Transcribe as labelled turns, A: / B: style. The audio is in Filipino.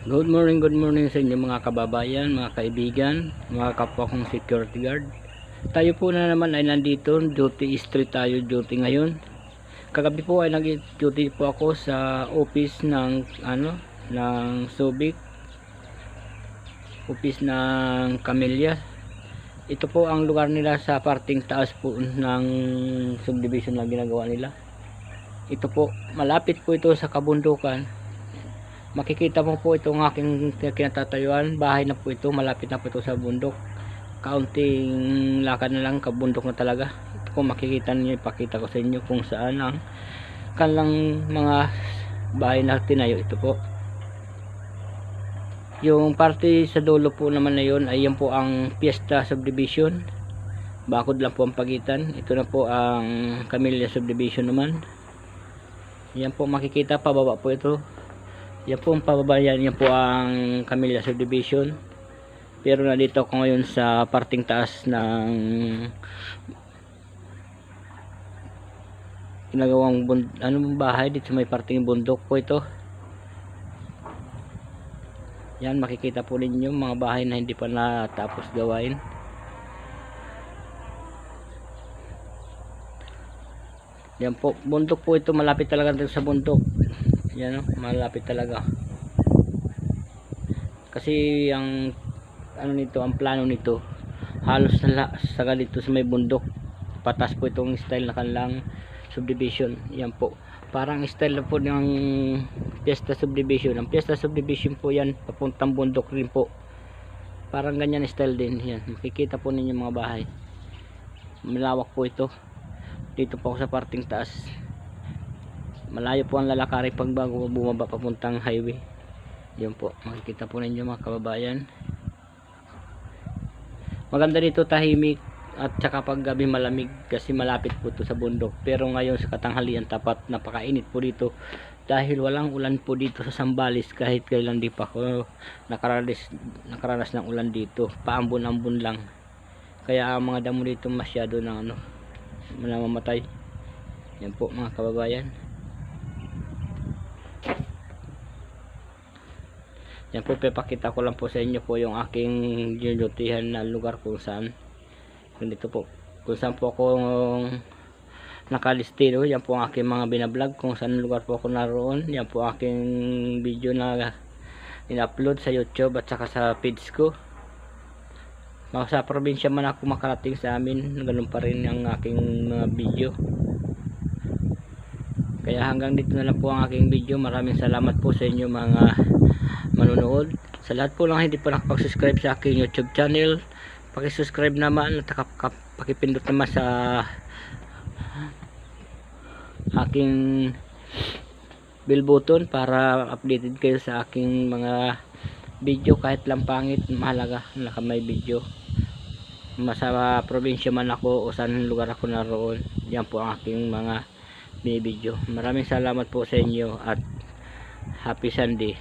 A: Good morning, good morning sa inyo mga kababayan, mga kaibigan, mga kapwa kong security guard. Tayo po na naman ay nandito, duty street tayo duty ngayon. Kagabi po ay nag-duty po ako sa office ng ano, ng Subic. Office ng Camellia. Ito po ang lugar nila sa parting taas po ng subdivision na ginagawa nila. Ito po, malapit po ito sa kabundukan makikita mo po itong aking kinatatayuan. Bahay na po ito malapit na po ito sa bundok. Kaunting lakad na lang kabundok na talaga. Ito po makikita niyo ipakita ko sa inyo kung saan ang kanilang mga bahay na tinayo. Ito po. Yung parte sa dulo po naman na yun ay yan po ang Fiesta Subdivision. Bakod lang po ang pagitan. Ito na po ang Camellia Subdivision naman. Yan po makikita pababa po ito yan po ang pababayan, yan po ang Camellia Subdivision. Pero nandito ako ngayon sa parting taas ng ginagawang bund anong bahay dito may parting bundok po ito. Yan makikita po ninyo mga bahay na hindi pa natapos gawain. Yan po, bundok po ito malapit talaga sa bundok yan o, malapit talaga. Kasi ang ano nito, ang plano nito halos na sa dito sa may bundok. Patas po itong style na kanilang subdivision. Yan po. Parang style po ng Fiesta subdivision. Ang Fiesta subdivision po yan papuntang bundok rin po. Parang ganyan style din. Yan makikita po ninyo mga bahay. Malawak po ito. Dito po ako sa parting taas malayo po ang lalakarin pag bago bumaba papuntang highway. Yun po makikita po ninyo mga kababayan. Maganda dito tahimik at saka pag gabi malamig kasi malapit po to sa bundok. Pero ngayon sa katanghalian tapat napakainit po dito. Dahil walang ulan po dito sa Sambalis kahit kailan di pa ako nakaranas, nakaranas ng ulan dito. Paambon-ambon lang. Kaya ang mga damo dito masyado ng ano namamatay. Yan po mga kababayan yan po papakita ko lang po sa inyo po yung aking dinutihan na lugar kung saan. Ganito po. Kung saan po ako nakalistino yan po ang aking mga binablog. Kung saan lugar po ako naroon yan po aking video na in-upload sa youtube at saka sa page ko. Sa probinsya man ako makarating sa amin ganun pa rin ang aking mga video. Kaya hanggang dito na lang po ang aking video. Maraming salamat po sa inyo mga manonood. Sa lahat po lang hindi pa nakapag-subscribe sa aking youtube channel pakisubscribe naman at pakipindot naman sa aking bell button para updated kayo sa aking mga video kahit lang pangit mahalaga naka may video. Sa probinsya man ako o saan lugar ako naroon yan po ang aking mga binibideo maraming salamat po sa inyo at happy sunday